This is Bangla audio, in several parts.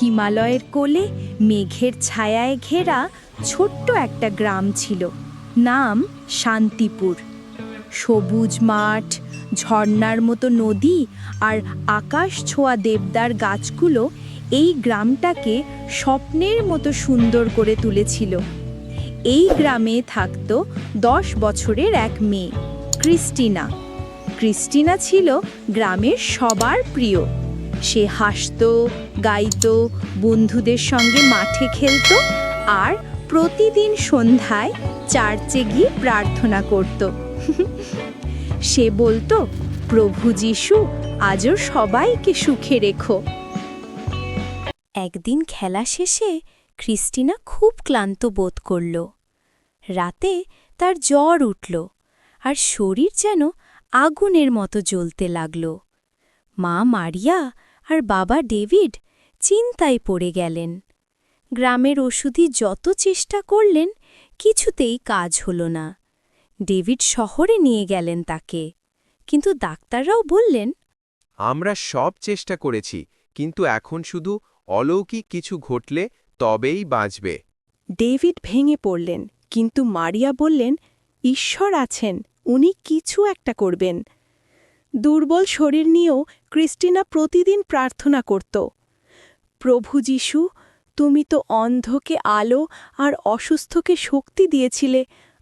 হিমালয়ের কোলে মেঘের ছায়ায় ঘেরা ছোট্ট একটা গ্রাম ছিল। নাম শান্তিপুর। সবুজ মাঠ, ঝর্ণার মতো নদী আর আকাশ ছোঁয়া দেবদার গাছগুলো এই গ্রামটাকে স্বপ্নের মতো সুন্দর করে তুলেছিল। এই গ্রামে থাকতো দশ বছরের এক মেয়ে, ক্রিস্টিনা। ক্রিস্টিনা ছিল গ্রামের সবার প্রিয়। সে হাসতো, গাইত, বন্ধুদের সঙ্গে মাঠে খেলতো আর প্রতিদিন সন্ধ্যায় চার্চে গিয়ে প্রার্থনা করত। সে বলতো, প্রভু যিশু, আজও সবাইকে সুখে রেখো। একদিন খেলা শেষে ক্রিস্টিনা খুব ক্লান্ত বোধ করল। রাতে তার জ্বর উঠল আর শরীর যেন আগুনের মতো জ্বলতে লাগল। মা মারিয়া আর বাবা ডেভিড চিন্তায় পড়ে গেলেন। গ্রামের ওষুধি যত চেষ্টা করলেন কিছুতেই কাজ হল না। ডেভিড শহরে নিয়ে গেলেন তাকে কিন্তু ডাক্তাররাও বললেন আমরা সব চেষ্টা করেছি কিন্তু এখন শুধু অলৌকিক কিছু ঘটলে তবেই বাঁচবে। ডেভিড ভেঙে পড়লেন কিন্তু মারিয়া বললেন ঈশ্বর আছেন উনি কিছু একটা করবেন। দুর্বল শরীর নিয়েও ক্রিস্টিনা প্রতিদিন প্রার্থনা করত প্রভু যিশু তুমি তো অন্ধকে আলো আর অসুস্থকে শক্তি দিয়েছিলে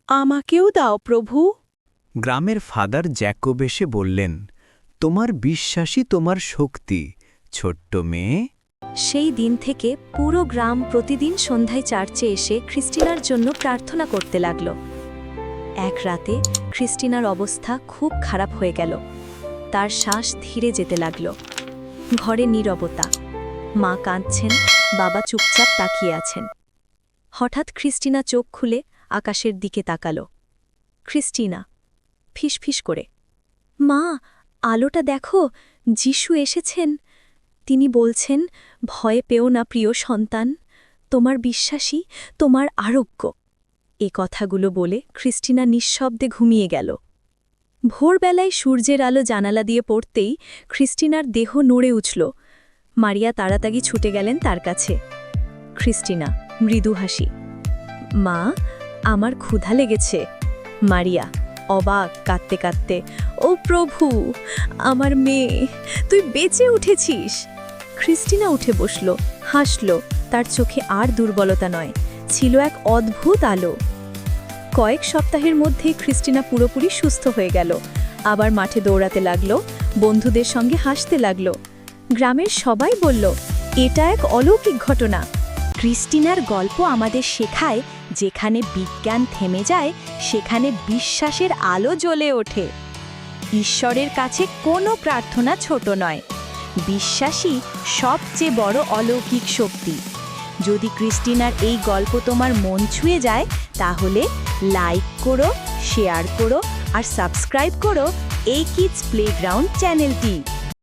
আমাকেও দাও প্রভু। গ্রামের ফাদার জ্যাকব এসে বললেন তোমার বিশ্বাসই তোমার শক্তি ছোট্ট মেয়ে। সেই দিন থেকে পুরো গ্রাম প্রতিদিন সন্ধ্যায় চার্চে এসে খ্রিস্টিনার জন্য প্রার্থনা করতে লাগল। এক রাতে খ্রিস্টিনার অবস্থা খুব খারাপ হয়ে গেল। তার শ্বাস ধীরে যেতে লাগল। ঘরে নীরবতা। মা কাঁদছেন, বাবা চুপচাপ তাকিয়ে আছেন। হঠাৎ খ্রিস্টিনা চোখ খুলে আকাশের দিকে তাকাল। খ্রিস্টিনা ফিসফিস করে, মা, আলোটা দেখো, যিশু এসেছেন। তিনি বলছেন, ভয়ে পেও না প্রিয় সন্তান, তোমার বিশ্বাসী, তোমার আরোগ্য। এ কথাগুলো বলে খ্রিস্টিনা নিঃশব্দে ঘুমিয়ে গেল। ভোরবেলায় সূর্যের আলো জানালা দিয়ে পড়তেই খ্রিস্টিনার দেহ নড়ে উঠল। মারিয়া তাড়াতাড়ি ছুটে গেলেন তার কাছে। খ্রিস্টিনা মৃদু হাসি। মা, আমার ক্ষুধা লেগেছে। মারিয়া, অবাক, কাঁদতে কাঁদতে, ও প্রভু, আমার মেয়ে, তুই বেঁচে উঠেছিস? খ্রিস্টিনা উঠে বসল, হাসল। তার চোখে আর দুর্বলতা নয়, ছিল এক অদ্ভুত আলো। কয়েক সপ্তাহের মধ্যে খ্রিস্টিনা পুরোপুরি সুস্থ হয়ে গেল। আবার মাঠে দৌড়াতে লাগল, বন্ধুদের সঙ্গে হাসতে লাগল। গ্রামের সবাই বলল, এটা এক অলৌকিক ঘটনা। ক্রিস্টিনার গল্প আমাদের শেখায়, যেখানে বিজ্ঞান থেমে যায়, সেখানে বিশ্বাসের আলো জ্বলে ওঠে। ঈশ্বরের কাছে কোনো প্রার্থনা ছোট নয়। বিশ্বাসী সবচেয়ে বড় অলৌকিক শক্তি। যদি ক্রিস্টিনার এই গল্প তোমার মন ছুঁয়ে যায় তাহলে লাইক করো শেয়ার করো আর সাবস্ক্রাইব করো এই কিডস প্লেগ্রাউন্ড চ্যানেলটি।